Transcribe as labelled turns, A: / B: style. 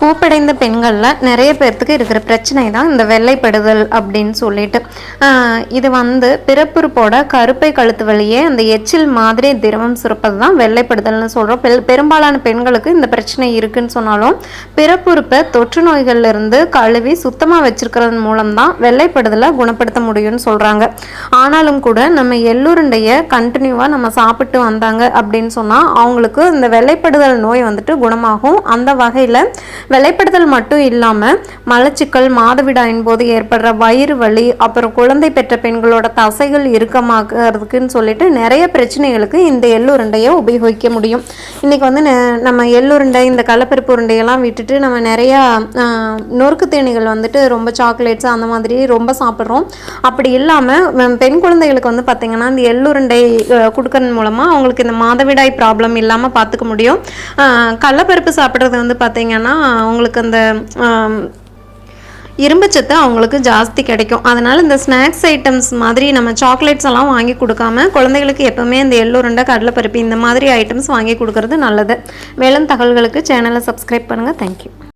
A: பூப்படைந்த பெண்களில் நிறைய பேர்த்துக்கு இருக்கிற பிரச்சனை தான் இந்த வெள்ளைப்படுதல் அப்படின்னு சொல்லிட்டு. இது வந்து பிறப்புறுப்போட கருப்பை கழுத்து வழியே அந்த எச்சில் மாதிரி திரவம் சுரப்பது தான் வெள்ளைப்படுதல்னு சொல்கிறோம் பெ பெரும்பாலான பெண்களுக்கு இந்த பிரச்சனை இருக்குன்னு சொன்னாலும் பிறப்புறுப்பை தொற்று நோய்கள்ல இருந்து கழுவி சுத்தமாக வச்சிருக்கிறது மூலம் தான் வெள்ளைப்படுதலை குணப்படுத்த முடியும்னு சொல்கிறாங்க ஆனாலும் கூட நம்ம எள்ளுருண்டையை கண்டினியூவாக நம்ம சாப்பிட்டு வந்தாங்க அப்படின்னு சொன்னால் அவங்களுக்கு இந்த வெள்ளைப்படுதல் நோய் வந்துட்டு குணமாகும். அந்த வகையில் வெள்ளைப்படுதல் மட்டும் இல்லாமல் மலச்சிக்கல் மாதவிடாயின் போது ஏற்படுற வயிறு வலி அப்புறம் குழந்தை பெற்ற பெண்களோட தசைகள் இறுக்கமாகிறதுக்குன்னு சொல்லிட்டு நிறைய பிரச்சனைகளுக்கு இந்த எள்ளுருண்டையை உபயோகிக்க முடியும். இன்றைக்கி வந்து நெ- நம்ம எள்ளுருண்டை இந்த கடலப்பருப்பு உருண்டையெல்லாம் விட்டுட்டு நம்ம நிறையா நொறுக்கு தேனிகள் வந்துட்டு ரொம்ப சாக்லேட்ஸ் அந்த மாதிரி ரொம்ப சாப்பிட்றோம். அப்படி இல்லாமல் பெண் குழந்தைகளுக்கு வந்து பார்த்திங்கன்னா இந்த எள்ளுருண்டை கொடுக்கறது மூலமாக அவங்களுக்கு இந்த மாதவிடாய் ப்ராப்ளம் இல்லாமல் பார்த்துக்க முடியும். கடலப்பருப்பு சாப்பிட்றது வந்து பார்த்திங்கன்னா அவங்களுக்கு அந்த இரும்புச்சத்து அவங்களுக்கு ஜாஸ்தி கிடைக்கும். அதனால் இந்த ஸ்நாக்ஸ் ஐட்டம்ஸ் மாதிரி நம்ம சாக்லேட்ஸ் எல்லாம் வாங்கி கொடுக்காம குழந்தைகளுக்கு எப்போவுமே இந்த எள்ளுருண்டை கடலைப்பருப்பு இந்த மாதிரி ஐட்டம்ஸ் வாங்கி கொடுக்கறது நல்லது. மேலும் தகவல்களுக்கு சேனலை சப்ஸ்கிரைப் பண்ணுங்கள் தேங்க்யூ